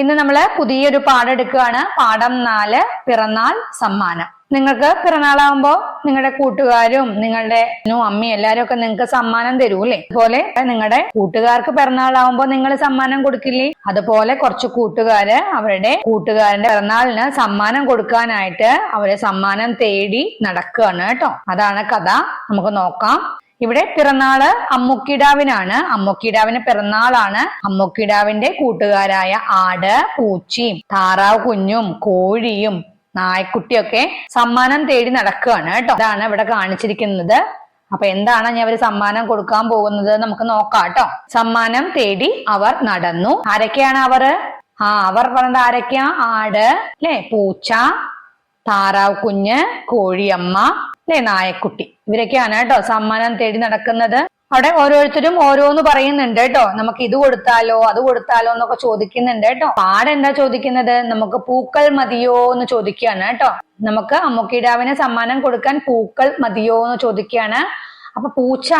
ഇന്ന് നമ്മൾ പുതിയൊരു പാഠം എടുക്കുകയാണ്. പാഠം നാല് പിറന്നാൾ സമ്മാനം. നിങ്ങൾക്ക് പിറന്നാളാകുമ്പോ നിങ്ങളുടെ കൂട്ടുകാരും നിങ്ങളുടെ അമ്മയും എല്ലാരും ഒക്കെ നിങ്ങൾക്ക് സമ്മാനം തരൂല്ലേ? അതുപോലെ നിങ്ങളുടെ കൂട്ടുകാർക്ക് പിറന്നാളാകുമ്പോ നിങ്ങൾ സമ്മാനം കൊടുക്കില്ലേ? അതുപോലെ കുറച്ച് കൂട്ടുകാര് അവരുടെ കൂട്ടുകാരന്റെ പിറന്നാളിന് സമ്മാനം കൊടുക്കാനായിട്ട് അവരെ സമ്മാനം തേടി നടക്കുകയാണ് കേട്ടോ. അതാണ് കഥ. നമുക്ക് നോക്കാം. ഇവിടെ പിറന്നാൾ അമ്മുക്കിടാവിനാണ്. അമ്മുക്കിടാവിന് പിറന്നാളാണ്. അമ്മുക്കിടാവിന്റെ കൂട്ടുകാരായ ആട് പൂച്ചയും താറാവ് കുഞ്ഞും കോഴിയും നായ്ക്കുട്ടിയൊക്കെ സമ്മാനം തേടി നടക്കുകയാണ് കേട്ടോ. അതാണ് ഇവിടെ കാണിച്ചിരിക്കുന്നത്. അപ്പൊ എന്താണ് ഞാൻ അവർ സമ്മാനം കൊടുക്കാൻ പോകുന്നത് നമുക്ക് നോക്കാം കേട്ടോ. സമ്മാനം തേടി അവർ നടന്നു. ആരൊക്കെയാണ് അവർ? ആ അവർ പറഞ്ഞത് ആരൊക്കെയാ? ആട് അല്ലെ? പൂച്ച താറാവ് കുഞ്ഞ് കോഴിയമ്മ അല്ലെ നായക്കുട്ടി? ഇവരൊക്കെയാണ് കേട്ടോ സമ്മാനം തേടി നടക്കുന്നത്. അവിടെ ഓരോരുത്തരും ഓരോന്ന് പറയുന്നുണ്ട് കേട്ടോ. നമുക്ക് ഇത് കൊടുത്താലോ അത് കൊടുത്താലോ എന്നൊക്കെ ചോദിക്കുന്നുണ്ട് കേട്ടോ. പാടെന്താ ചോദിക്കുന്നത്? നമുക്ക് പൂക്കൾ മതിയോ എന്ന് ചോദിക്കുകയാണ് കേട്ടോ. നമുക്ക് അമ്മുക്കിടാവിന് സമ്മാനം കൊടുക്കാൻ പൂക്കൾ മതിയോ എന്ന് ചോദിക്കുകയാണ്. അപ്പൊ പൂച്ച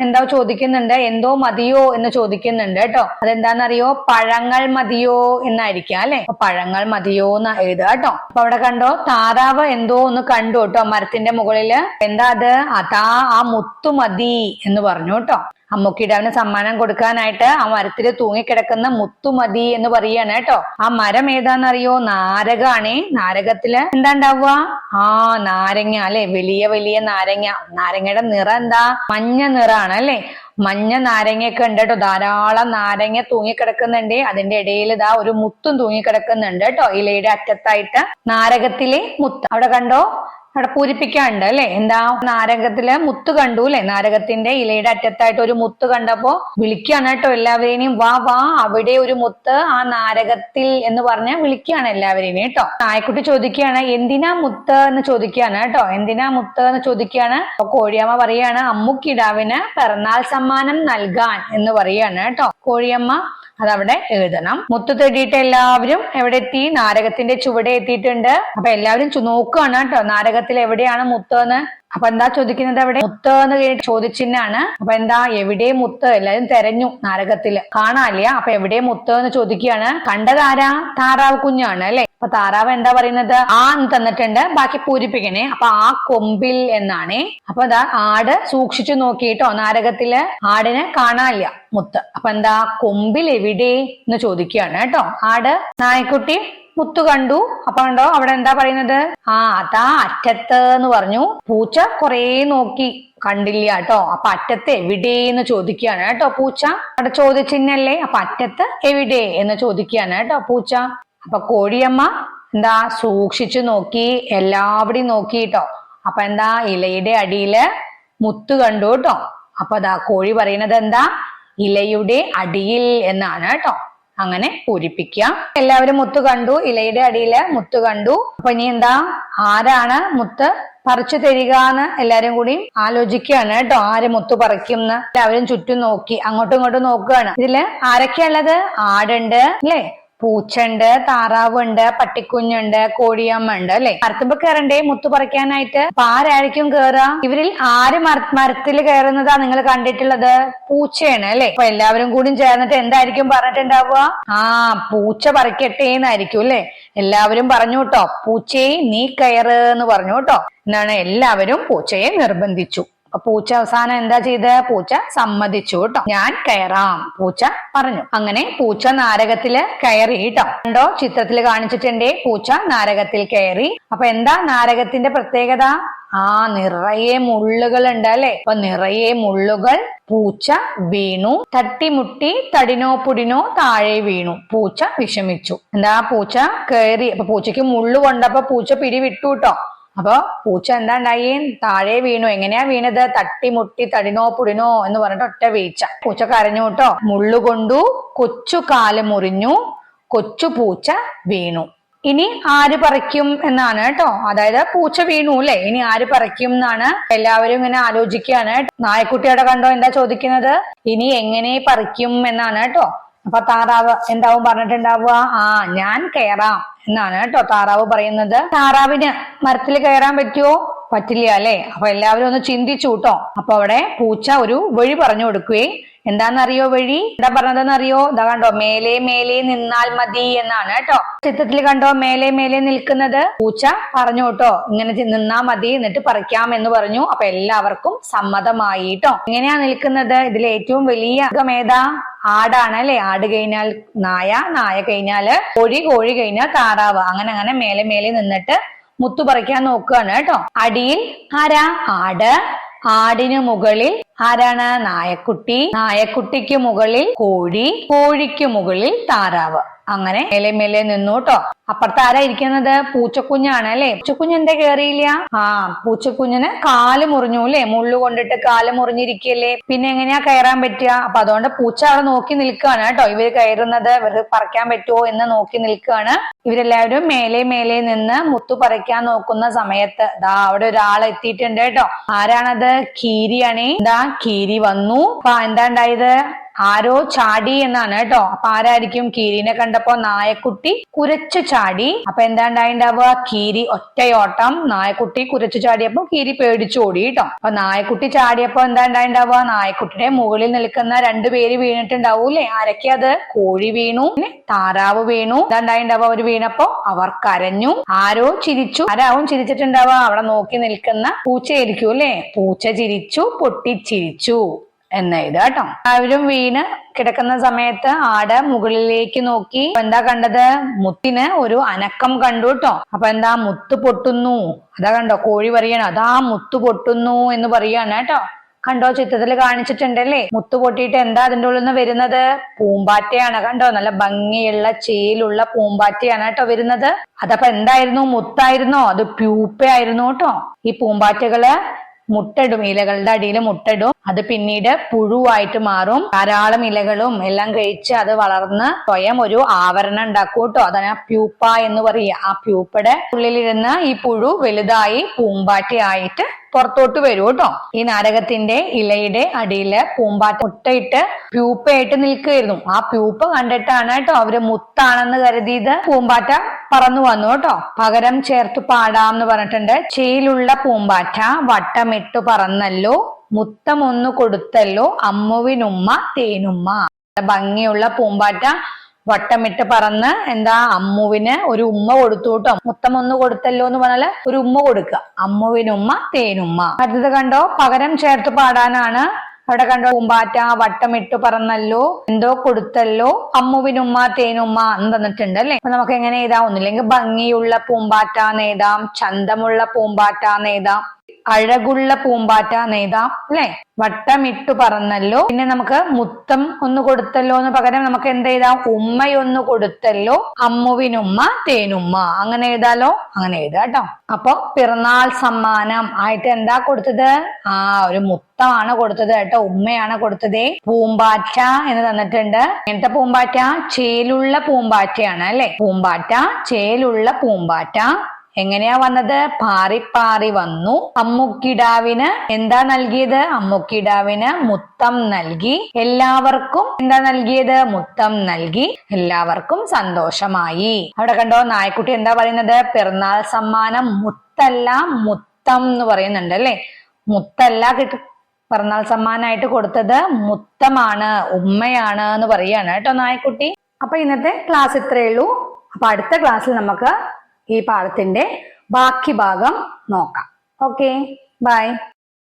എന്താ ചോദിക്കുന്നുണ്ട്? എന്തോ മതിയോ എന്ന് ചോദിക്കുന്നുണ്ട് കേട്ടോ. അതെന്താണെന്നറിയോ പഴങ്ങൾ മതിയോ എന്നായിരിക്കാം അല്ലെ? പഴങ്ങൾ മതിയോ എന്ന് എഴുതുക കേട്ടോ. അപ്പൊ അവിടെ കണ്ടോ? താറാവ് എന്തോ ഒന്ന് കണ്ടു കേട്ടോ മരത്തിന്റെ മുകളിൽ. എന്താ അത്? അതാ ആ മുത്തു മതി എന്ന് പറഞ്ഞു കേട്ടോ. അമ്മുക്കിടാവിന് സമ്മാനം കൊടുക്കാനായിട്ട് ആ മരത്തിൽ തൂങ്ങിക്കിടക്കുന്ന മുത്തുമതി എന്ന് പറയാണ് കേട്ടോ. ആ മരം ഏതാണെന്നറിയോ നാരകാണേ. നാരകത്തിൽ എന്താ ഉണ്ടാവുക ആ നാരങ്ങ അല്ലെ? വലിയ വലിയ നാരങ്ങ. നാരങ്ങയുടെ നിറം എന്താ? മഞ്ഞ നിറാണ് അല്ലെ? മഞ്ഞ നാരങ്ങയൊക്കെ ഉണ്ട് കേട്ടോ. ധാരാളം നാരങ്ങ തൂങ്ങിക്കിടക്കുന്നുണ്ട്. അതിന്റെ ഇടയിൽ ഇതാ ഒരു മുത്തും തൂങ്ങിക്കിടക്കുന്നുണ്ട് കേട്ടോ. ഇലയുടെ അറ്റത്തായിട്ട് നാരകത്തിലെ മുത്ത്. അവിടെ കണ്ടോ? അവിടെ പൂരിപ്പിക്കാണ്ട് അല്ലെ? എന്താ? നാരകത്തിൽ മുത്ത് കണ്ടു അല്ലെ? നാരകത്തിന്റെ ഇലയുടെ അറ്റത്തായിട്ട് ഒരു മുത്ത് കണ്ടപ്പോ വിളിക്കുകയാണ് കേട്ടോ എല്ലാവരെയും. വാ വാ അവിടെ ഒരു മുത്ത് ആ നാരകത്തിൽ എന്ന് പറഞ്ഞ് വിളിക്കുകയാണ് എല്ലാവരെയും കേട്ടോ. നായക്കുട്ടി ചോദിക്കുകയാണ് എന്തിനാ മുത്ത്? എന്ന് ചോദിക്കുകയാണ് കേട്ടോ. എന്തിനാ മുത്ത്? എന്ന് ചോദിക്കുകയാണ്. കോഴിയമ്മ പറയാണ് അമ്മുക്കിടാവിന് പിറന്നാൾ സമ്മാനം നൽകാൻ എന്ന് പറയാണ് കേട്ടോ. കോഴിയമ്മ അതവിടെ എഴുതണം. മുത്ത് തേടിയിട്ട് എല്ലാവരും എവിടെ എത്തി നാരകത്തിന്റെ ചുവടെ എത്തിയിട്ടുണ്ട്. അപ്പൊ എല്ലാവരും നോക്കുകയാണ് കേട്ടോ നാരകത്തിൽ എവിടെയാണ് മുത്ത് എന്ന് അപ്പൊ എന്താ ചോദിക്കുന്നത് അവിടെ? മുത്ത് എന്ന് ചോദിച്ചിന്നാണ് അപ്പൊ എന്താ എവിടെ മുത്ത്? എല്ലാവരും തെരഞ്ഞു നാരകത്തിൽ. കാണാനില്ല. അപ്പൊ എവിടെ മുത്ത് എന്ന് ചോദിക്കുകയാണ്. കണ്ടതാരാ? താറാവ് കുഞ്ഞാണ് അല്ലെ? അപ്പൊ താറാവ് എന്താ പറയുന്നത്? ആ എന്ന് തന്നിട്ടുണ്ട്. ബാക്കി പൂരിപ്പിക്കണേ. അപ്പൊ ആ കൊമ്പിൽ എന്നാണേ. അപ്പൊ എന്താ? ആട് സൂക്ഷിച്ചു നോക്കിയിട്ടോ? നാരകത്തിൽ ആടിനെ കാണാനില്ല. മുത്ത്. അപ്പൊ എന്താ? കൊമ്പിൽ എവിടെ എന്ന് ചോദിക്കുകയാണ് കേട്ടോ. ആട് നായ്ക്കുട്ടി മുത്തു കണ്ടു. അപ്പൊ കണ്ടോ? അവിടെ എന്താ പറയുന്നത്? ആ അതാ അറ്റത്ത് എന്ന് പറഞ്ഞു. പൂച്ച കൊറേ നോക്കി കണ്ടില്ല കേട്ടോ. അപ്പൊ അറ്റത്ത് എവിടെ എന്ന് ചോദിക്കുകയാണ് കേട്ടോ പൂച്ച. അവിടെ ചോദിച്ചിന്നല്ലേ അപ്പൊ അറ്റത്ത് എവിടെ എന്ന് ചോദിക്കുകയാണ് കേട്ടോ പൂച്ച. അപ്പൊ കോഴിയമ്മ എന്താ സൂക്ഷിച്ചു നോക്കി എല്ലാവിടെയും നോക്കി കേട്ടോ അപ്പൊ എന്താ ഇലയുടെ അടിയിൽ മുത്ത് കണ്ടു കേട്ടോ. അപ്പൊ അതാ കോഴി പറയുന്നത് എന്താ? ഇലയുടെ അടിയിൽ എന്നാണ് കേട്ടോ. അങ്ങനെ പൂരിപ്പിക്കുക. എല്ലാവരും മുത്ത് കണ്ടു ഇലയുടെ അടിയിൽ മുത്ത് കണ്ടു. അപ്പൊ ഇനി എന്താ? ആരാണ് മുത്ത്? പറിച്ചു തരിക എന്ന് എല്ലാരും കൂടി ആലോചിക്കുകയാണ് കേട്ടോ. ആര് മുത്ത് പറിക്കും എല്ലാവരും ചുറ്റും നോക്കി അങ്ങോട്ടും ഇങ്ങോട്ടും നോക്കുകയാണ്. ഇതിൽ ആരൊക്കെയാ ഉള്ളത്? ആടുണ്ട് അല്ലേ? പൂച്ചണ്ട് താറാവുണ്ട് പട്ടിക്കുഞ്ഞുണ്ട് കോഴിയമ്മ ഉണ്ട് അല്ലെ? മരത്തുമ്പോ കയറണ്ടേ മുത്തു പറിക്കാനായിട്ട്? അപ്പൊ ആരായിരിക്കും കേറുക ഇവരിൽ ആര് മര മരത്തിൽ കയറുന്നതാ നിങ്ങൾ കണ്ടിട്ടുള്ളത്? പൂച്ചയാണ് അല്ലെ? അപ്പൊ എല്ലാവരും കൂടി ചേർന്നിട്ട് എന്തായിരിക്കും പറഞ്ഞിട്ടുണ്ടാവുക? ആ പൂച്ച പറിക്കട്ടെ എന്നായിരിക്കും അല്ലെ? എല്ലാവരും പറഞ്ഞു കേട്ടോ പൂച്ചയെ നീ കയറ് എന്ന് പറഞ്ഞു കേട്ടോ. എന്നാണ് എല്ലാവരും പൂച്ചയെ നിർബന്ധിച്ചു. അപ്പൊ പൂച്ച അവസാനം എന്താ ചെയ്ത്? പൂച്ച സമ്മതിച്ചു കേട്ടോ. ഞാൻ കയറാം. പൂച്ച പറഞ്ഞു. അങ്ങനെ പൂച്ച നാരകത്തിൽ കയറി കേട്ടോ. കണ്ടോ? ചിത്രത്തിൽ കാണിച്ചിട്ടുണ്ടേ. പൂച്ച നാരകത്തിൽ കയറി. അപ്പൊ എന്താ നാരകത്തിന്റെ പ്രത്യേകത? ആ നിറയെ മുള്ളുകൾ ഉണ്ട് അല്ലെ? അപ്പൊ നിറയെ മുള്ളുകൾ പൂച്ച വീണു. തട്ടിമുട്ടി തടിനോ പുടിനോ താഴെ വീണു. പൂച്ച വിഷമിച്ചു. എന്താ? പൂച്ച കയറി. അപ്പൊ പൂച്ചയ്ക്ക് മുള്ളു കൊണ്ടപ്പോ പൂച്ച പിടി വിട്ടു കേട്ടോ. അപ്പൊ പൂച്ച എന്താ ഉണ്ടായി താഴെ വീണു. എങ്ങനെയാ വീണത്? തട്ടി മുട്ടി തടിനോ പുടിനോ എന്ന് പറഞ്ഞിട്ട് ഒറ്റ വീഴ്ച. പൂച്ച കരഞ്ഞു കേട്ടോ. മുള്ളുകൊണ്ടു കൊച്ചു കാൽ മുറിഞ്ഞു. കൊച്ചു പൂച്ച വീണു. ഇനി ആര് പറിക്കും എന്നാണ് കേട്ടോ. അതായത് പൂച്ച വീണു അല്ലെ? ഇനി ആര് പറിക്കും എന്നാണ് എല്ലാവരും ഇങ്ങനെ ആലോചിക്കുകയാണ് നായക്കുട്ടിയുടെ കണ്ടോ? എന്താ ചോദിക്കുന്നത്? ഇനി എങ്ങനെ പറിക്കും എന്നാണ് കേട്ടോ. അപ്പൊ താറാവ് എന്താവും പറഞ്ഞിട്ടുണ്ടാവുക? ആ ഞാൻ കയറാം എന്നാണ് കേട്ടോ താറാവ് പറയുന്നത്. താറാവിന് മരത്തിൽ കയറാൻ പറ്റുമോ പറ്റില്ല അല്ലെ? അപ്പൊ എല്ലാവരും ഒന്ന് ചിന്തിച്ചു കേട്ടോ. അപ്പൊ അവിടെ പൂച്ച ഒരു വഴി പറഞ്ഞു കൊടുക്കുകയും എന്താണെന്നറിയോ വഴി? എന്താ പറഞ്ഞതെന്നറിയോ? ഇതാ കണ്ടോ മേലെ മേലെ നിന്നാൽ മതി എന്നാണ് കേട്ടോ. ചിത്രത്തിൽ കണ്ടോ മേലെ മേലെ നിൽക്കുന്നത്? പൂച്ച പറഞ്ഞു കേട്ടോ ഇങ്ങനെ നിന്നാ മതി എന്നിട്ട് പറിക്കാം എന്ന് പറഞ്ഞു. അപ്പൊ എല്ലാവർക്കും സമ്മതമായി കേട്ടോ. ഇങ്ങനെയാ നിൽക്കുന്നത്? ഇതിൽ ഏറ്റവും വലിയ ഏതാ? ആടാണ് അല്ലെ? ആട് കഴിഞ്ഞാൽ നായ നായ കഴിഞ്ഞാൽ കോഴി കോഴി കഴിഞ്ഞാൽ താറാവ്. അങ്ങനെ അങ്ങനെ മേലെ മേലെ നിന്നിട്ട് മുത്തു പറിക്കാൻ നോക്കുകയാണ് കേട്ടോ. അടിയിൽ ആരാ? ആട്. ആടിനു മുകളിൽ ആരാണ്? നായക്കുട്ടി. നായക്കുട്ടിക്ക് മുകളിൽ കോഴി കോഴിക്ക് മുകളിൽ താറാവ്. അങ്ങനെ മേലെ മേലെ നിന്നു കേട്ടോ അപ്പുറത്ത് ആരാ ഇരിക്കുന്നത്? പൂച്ചക്കുഞ്ഞാണ് അല്ലെ? പൂച്ചക്കുഞ്ഞ് എന്താ കേറിയില്ല? ആ പൂച്ചക്കുഞ്ഞിന് കാൽ മുറിഞ്ഞു അല്ലെ? മുള്ളു കൊണ്ടിട്ട് കാൽ മുറിഞ്ഞിരിക്കല്ലേ? പിന്നെ എങ്ങനെയാ കയറാൻ പറ്റുക? അപ്പൊ അതുകൊണ്ട് പൂച്ച അവിടെ നോക്കി നിൽക്കുകയാണ് കേട്ടോ ഇവർ കയറുന്നത് ഇവർക്ക് പറിക്കാൻ പറ്റുമോ എന്ന് നോക്കി നിൽക്കുകയാണ്. ഇവരെല്ലാവരും മേലെ മേലെ നിന്ന് മുത്തു പറിക്കാൻ നോക്കുന്ന സമയത്ത് ദാ അവിടെ ഒരാൾ എത്തിയിട്ടുണ്ട് കേട്ടോ ആരാണത്? കീരിയാണേ. ദാ കീരി വന്നു. അപ്പൊ എന്താ ഉണ്ടായത്? ആരോ ചാടി എന്നാണ് കേട്ടോ. അപ്പൊ ആരായിരിക്കും കീരിനെ കണ്ടപ്പോ? നായക്കുട്ടി കുരച്ചു ചാടി. അപ്പൊ എന്താ ഉണ്ടായിണ്ടാവുക? കീരി ഒറ്റയോട്ടം. നായക്കുട്ടി കുരച്ചു ചാടിയപ്പോ കീരി പേടിച്ചു ഓടി കേട്ടോ. അപ്പൊ നായക്കുട്ടി ചാടിയപ്പോ എന്താ ഉണ്ടായിണ്ടാവുക? നായക്കുട്ടിയുടെ മുകളിൽ നിൽക്കുന്ന രണ്ടു പേര് വീണിട്ടുണ്ടാവൂലേ ആരൊക്കെ അത്? കോഴി വീണു. പിന്നെ താറാവ് വീണു. എന്താ ഉണ്ടായിണ്ടാവുക? അവർ വീണപ്പോ അവർ കരഞ്ഞു. ആരോ ചിരിച്ചു. ആരാവും ചിരിച്ചിട്ടുണ്ടാവുക? അവിടെ നോക്കി നിൽക്കുന്ന പൂച്ചയായിരിക്കും അല്ലെ? പൂച്ച ചിരിച്ചു പൊട്ടിച്ചിരിച്ചു എന്ന് എഴുതുക കേട്ടോ. അവരും വീണ് കിടക്കുന്ന സമയത്ത് ആട് മുകളിലേക്ക് നോക്കി. എന്താ കണ്ടത്? മുത്തിന് ഒരു അനക്കം കണ്ടു കേട്ടോ. അപ്പൊ എന്താ? മുത്ത് പൊട്ടുന്നു. അതാ കണ്ടോ? കോഴി പറയണ അതാ മുത്ത് പൊട്ടുന്നു എന്ന് പറയാണ് കേട്ടോ. കണ്ടോ? ചിത്രത്തിൽ കാണിച്ചിട്ടുണ്ടല്ലേ? മുത്ത് പൊട്ടിയിട്ട് എന്താ അതിന്റെ ഉള്ളിൽ നിന്ന് വരുന്നത്? പൂമ്പാറ്റയാണ് കണ്ടോ? നല്ല ഭംഗിയുള്ള ചേലുള്ള പൂമ്പാറ്റയാണ് കേട്ടോ വരുന്നത്. അതപ്പോ എന്തായിരുന്നു? മുത്തായിരുന്നോ? അത് പ്യൂപ്പയായിരുന്നു കേട്ടോ. ഈ പൂമ്പാറ്റകൾ മുട്ടയിടും ഇലകളുടെ അടിയിൽ മുട്ടയിടും അത് പിന്നീട് പുഴുവായിട്ട് മാറും. ധാരാളം ഇലകളും എല്ലാം കഴിച്ച് അത് വളർന്ന് സ്വയം ഒരു ആവരണം ഉണ്ടാക്കും കേട്ടോ. അതാണ് ആ പ്യൂപ്പ എന്ന് പറയുക ആ പ്യൂപ്പയുടെ ഉള്ളിലിരുന്ന് ഈ പുഴു വലുതായി പൂമ്പാറ്റയായിട്ട് പുറത്തോട്ട് വരും കേട്ടോ. ഈ നാടകത്തിന്റെ ഇലയുടെ അടിയിൽ പൂമ്പാറ്റ മുട്ടയിട്ട് പ്യൂപ്പയായിട്ട് നിൽക്കുകയായിരുന്നു. ആ പ്യൂപ്പ കണ്ടിട്ടാണ് കേട്ടോ അവർ മുത്താണെന്ന് കരുതിയത്. പൂമ്പാറ്റ പറന്നു വന്നു കേട്ടോ. പകരം ചേർത്ത് പാടാം പറഞ്ഞിട്ടുണ്ട്. ചെയിലുള്ള പൂമ്പാറ്റ വട്ടമിട്ടു പറന്നല്ലോ. മുത്തമൊന്നു കൊടുത്തല്ലോ. അമ്മുവിനുമ്മ തേനുമ്മ. ഭംഗിയുള്ള പൂമ്പാറ്റ വട്ടമിട്ട് പറന്ന് എന്താ അമ്മുവിന് ഒരു ഉമ്മ കൊടുത്തു കേട്ടോ. മുത്തം ഒന്ന് കൊടുത്തല്ലോ എന്ന് പറഞ്ഞാൽ ഒരു ഉമ്മ കൊടുക്കുക. അമ്മുവിനുമ്മ തേനുമ്മ. അടുത്തത് കണ്ടോ? പകരം ചേർത്ത് പാടാനാണ്. അവിടെ കണ്ടോ? പൂമ്പാറ്റ വട്ടമിട്ട് പറന്നല്ലോ എന്തോ കൊടുത്തല്ലോ. അമ്മുവിനുമ്മ തേനുമ്മ എന്ന് തന്നിട്ടുണ്ട് അല്ലെ? അപ്പൊ നമുക്ക് എങ്ങനെ എഴുതാം? ഒന്നില്ലെങ്കിൽ ഭംഗിയുള്ള പൂമ്പാറ്റ നേതാം ചന്തമുള്ള പൂമ്പാറ്റ നേതാം അഴകുള്ള പൂമ്പാറ്റ നെയ്താം അല്ലെ? വട്ടമിട്ടു പറന്നല്ലോ. പിന്നെ നമുക്ക് മുത്തം ഒന്ന് കൊടുത്തല്ലോ എന്ന് പകരം നമുക്ക് എന്ത് എഴുതാം? ഉമ്മയൊന്ന് കൊടുത്തല്ലോ. അമ്മുവിനുമ്മ തേനുമ്മ. അങ്ങനെ എഴുതാലോ? അങ്ങനെ എഴുതാം കേട്ടോ. അപ്പൊ പിറന്നാൾ സമ്മാനം ആയിട്ട് എന്താ കൊടുത്തത്? ആ ഒരു മുത്തമാണ് കൊടുത്തത് കേട്ടോ. ഉമ്മയാണ് കൊടുത്തത്. പൂമ്പാറ്റ എന്ന് തന്നിട്ടുണ്ട്. എന്താ പൂമ്പാറ്റ? ചേലുള്ള പൂമ്പാറ്റയാണ് അല്ലെ? പൂമ്പാറ്റ ചേലുള്ള പൂമ്പാറ്റ. എങ്ങനെയാ വന്നത്? പാറി പാറി വന്നു. അമ്മുക്കിടാവിന് എന്താ നൽകിയത്? അമ്മുക്കിടാവിന് മുത്തം നൽകി. എല്ലാവർക്കും എന്താ നൽകിയത്? മുത്തം നൽകി. എല്ലാവർക്കും സന്തോഷമായി. അവിടെ കണ്ടോ നായക്കുട്ടി എന്താ പറയുന്നത്? പിറന്നാൾ സമ്മാനം മുത്തല്ല മുത്തം എന്ന് പറയുന്നുണ്ട് അല്ലെ? മുത്തല്ല കിട്ടി പിറന്നാൾ സമ്മാനമായിട്ട് കൊടുത്തത് മുത്തമാണ് ഉമ്മയാണ് എന്ന് പറയാണ് കേട്ടോ നായക്കുട്ടി. അപ്പൊ ഇന്നത്തെ ക്ലാസ് ഇത്രയേ ഉള്ളൂ. അപ്പൊ അടുത്ത ക്ലാസ്സിൽ നമുക്ക് ഈ പാഠത്തിന്റെ ബാക്കി ഭാഗം നോക്കാം. Okay bye